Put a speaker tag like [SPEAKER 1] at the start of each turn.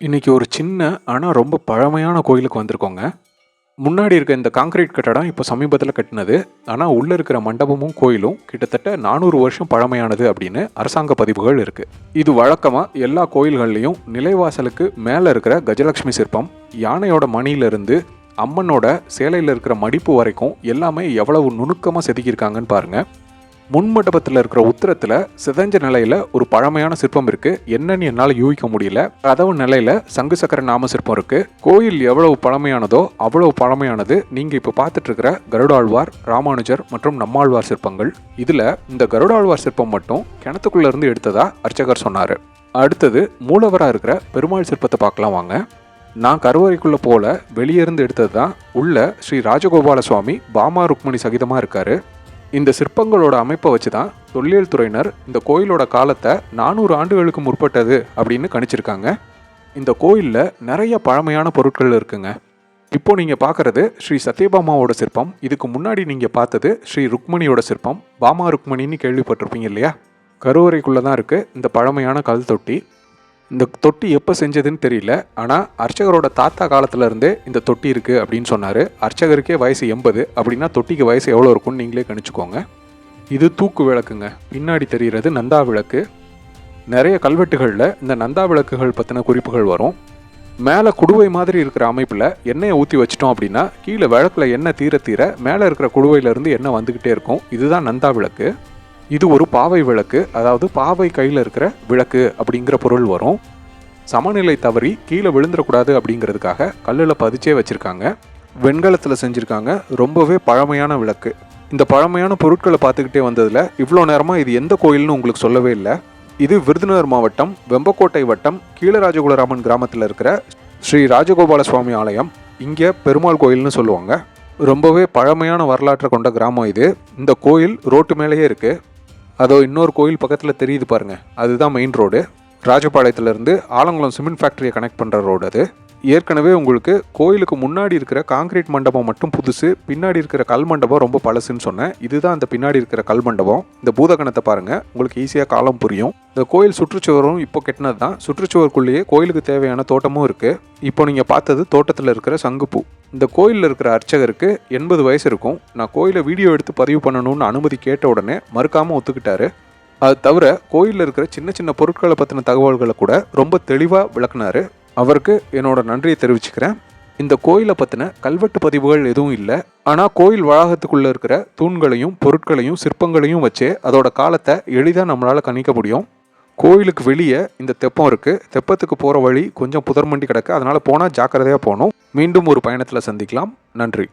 [SPEAKER 1] இன்னைக்கு ஒரு சின்ன ஆனால் ரொம்ப பழமையான கோயிலுக்கு வந்திருக்கோங்க. முன்னாடி இருக்க இந்த காங்கிரீட் கட்டடம் இப்போ சமீபத்தில் கட்டினது. ஆனால் உள்ளே இருக்கிற மண்டபமும் கோயிலும் கிட்டத்தட்ட நானூறு வருஷம் பழமையானது அப்படின்னு அரசாங்க பதிவுகள் இருக்குது இது வழக்கமாக எல்லா கோயில்கள்லையும் நிலைவாசலுக்கு மேலே இருக்கிற கஜலட்சுமி சிற்பம் யானையோட மணியிலிருந்து அம்மனோட சேலையில் இருக்கிற மடிப்பு வரைக்கும் எல்லாமே எவ்வளவு நுணுக்கமாக செதுக்கியிருக்காங்கன்னு பாருங்கள் முன்மண்டபத்தில் இருக்கிற உத்தரத்தில் சிதஞ்ச நிலையில் ஒரு பழமையான சிற்பம் இருக்குது என்னன்னு என்னால் யூகிக்க முடியல. கதவு நிலையில் சங்கு சக்கர நாம சிற்பம் இருக்குது கோயில் எவ்வளவு பழமையானதோ அவ்வளவு பழமையானது நீங்கள் இப்போ பார்த்துட்டு இருக்கிற கருடாழ்வார் ராமானுஜர் மற்றும் நம்மாழ்வார் சிற்பங்கள். இதில் இந்த கருடாழ்வார் சிற்பம் மட்டும் கிணத்துக்குள்ளேருந்து எடுத்ததாக எடுத்ததா அர்ச்சகர் சொன்னார். அடுத்தது மூலவராக இருக்கிற பெருமாள் சிற்பத்தை பார்க்கலாம் வாங்க. நான் கருவறைக்குள்ளே போல வெளியே இருந்து எடுத்தது தான் உள்ள ஸ்ரீ ராஜகோபால சுவாமி பாமா ருக்மணி சகிதமாக இருக்காரு. இந்த சிற்பங்களோட அமைப்பை வச்சு தான் தொல்லியல் துறையினர் இந்த கோயிலோட காலத்தை நானூறு ஆண்டுகளுக்கு முற்பட்டது அப்படின்னு கணிச்சிருக்காங்க. இந்த கோயிலில் நிறைய பழமையான பொருட்கள் இருக்குங்க. இப்போ நீங்கள் பார்க்குறது ஸ்ரீ சத்யபாமாவோட சிற்பம் இதுக்கு முன்னாடி நீங்கள் பார்த்தது ஸ்ரீ ருக்மணியோட சிற்பம் பாமா ருக்மணின்னு கேள்விப்பட்டிருப்பீங்க இல்லையா? கருவறைக்குள்ளே தான் இருக்குது இந்த பழமையான கல் தொட்டி. இந்த தொட்டி எப்போ செஞ்சதுன்னு தெரியல. ஆனால் அர்ச்சகரோட தாத்தா காலத்துல இருந்தே இந்த தொட்டி இருக்குது அப்படின்னு சொன்னார். அர்ச்சகருக்கே வயசு எண்பது. அப்படின்னா தொட்டிக்கு வயசு எவ்வளோ இருக்கும்னு நீங்களே கணிச்சுக்கோங்க. இது தூக்கு விளக்குங்க. பின்னாடி தெரிகிறது நந்தா விளக்கு. நிறைய கல்வெட்டுகளில் இந்த நந்தா விளக்குகள் பற்றின குறிப்புகள் வரும். மேலே குடுவை மாதிரி இருக்கிற அமைப்பில் எண்ணெயை ஊற்றி வச்சிட்டோம் அப்படின்னா கீழே விளக்கில் எண்ணெய் தீர தீர மேலே இருக்கிற குடுவையிலேருந்து எண்ணெய் வந்துக்கிட்டே இருக்கும். இதுதான் நந்தா விளக்கு. இது ஒரு பாவை விளக்கு அதாவது பாவை கையில் இருக்கிற விளக்கு அப்படிங்கிற பொருள் வரும். சமநிலை தவறி கீழே விழுந்துடக்கூடாது அப்படிங்கிறதுக்காக கல்லில் பதிச்சே வச்சுருக்காங்க. வெண்கலத்தில் செஞ்சுருக்காங்க. ரொம்பவே பழமையான விளக்கு. இந்த பழமையான பொருட்களை பார்த்துக்கிட்டே வந்ததில் இவ்வளோ நேரமாக இது எந்த கோயில்னு உங்களுக்கு சொல்லவே இல்லை. இது விருதுநகர் மாவட்டம் வெம்பக்கோட்டை வட்டம் கீழராஜகுலராமன் கிராமத்தில் இருக்கிற ஸ்ரீ ராஜகோபால சுவாமி ஆலயம் இங்கே பெருமாள் கோயில்னு சொல்லுவாங்க. ரொம்பவே பழமையான வரலாற்றை கொண்ட கிராமம் இது. இந்த கோயில் ரோட்டு மேலேயே இருக்குது அதோ இன்னொரு கோயில் பக்கத்தில் தெரியுது பாருங்க. அதுதான் மெயின் ரோடு ராஜபாளையத்துலேருந்து ஆலங்குளம் சிமெண்ட் ஃபேக்ட்ரியை கனெக்ட் பண்ணுற ரோடு அது. ஏற்கனவே உங்களுக்கு கோயிலுக்கு முன்னாடி இருக்கிற காங்கிரீட் மண்டபம் மட்டும் புதுசு பின்னாடி இருக்கிற கல் மண்டபம் ரொம்ப பழசுன்னு சொன்னேன். இதுதான் அந்த பின்னாடி இருக்கிற கல் மண்டபம். இந்த பூதகணத்தை பாருங்க. உங்களுக்கு ஈஸியாக காலம் புரியும். இந்த கோயில் சுற்றுச்சுவரும் இப்போ கெட்டினது தான் சுற்றுச்சுவருக்குள்ளேயே கோயிலுக்கு தேவையான தோட்டமும் இருக்குது இப்போ நீங்கள் பார்த்தது தோட்டத்தில் இருக்கிற சங்குப்பூ. இந்த கோயிலில் இருக்கிற அர்ச்சகருக்கு எண்பது வயசு இருக்கும். நான் கோயிலை வீடியோ எடுத்து பதிவு பண்ணணும்னு அனுமதி கேட்ட உடனே மறுக்காமல் ஒத்துக்கிட்டாரு. அது தவிர கோயிலில் இருக்கிற சின்ன சின்ன பொருட்களை பற்றின தகவல்களை கூட ரொம்ப தெளிவாக விளக்குனாரு. அவருக்கு என்னோட நன்றியை தெரிவிச்சுக்கிறேன். இந்த கோயிலை பற்றின கல்வெட்டு பதிவுகள் எதுவும் இல்லை. ஆனால் கோயில் வளாகத்துக்குள்ளே இருக்கிற தூண்களையும் பொருட்களையும் சிற்பங்களையும் வச்சே அதோட காலத்தை எளிதாக நம்மளால் கணிக்க முடியும். கோயிலுக்கு வெளியே இந்த தெப்பம் இருக்குது தெப்பத்துக்கு போகிற வழி கொஞ்சம் புதர்மண்டி கிடக்கு. அதனால் போனால் ஜாக்கிரதையாக போகணும். மீண்டும் ஒரு பயணத்தில் சந்திக்கலாம். நன்றி.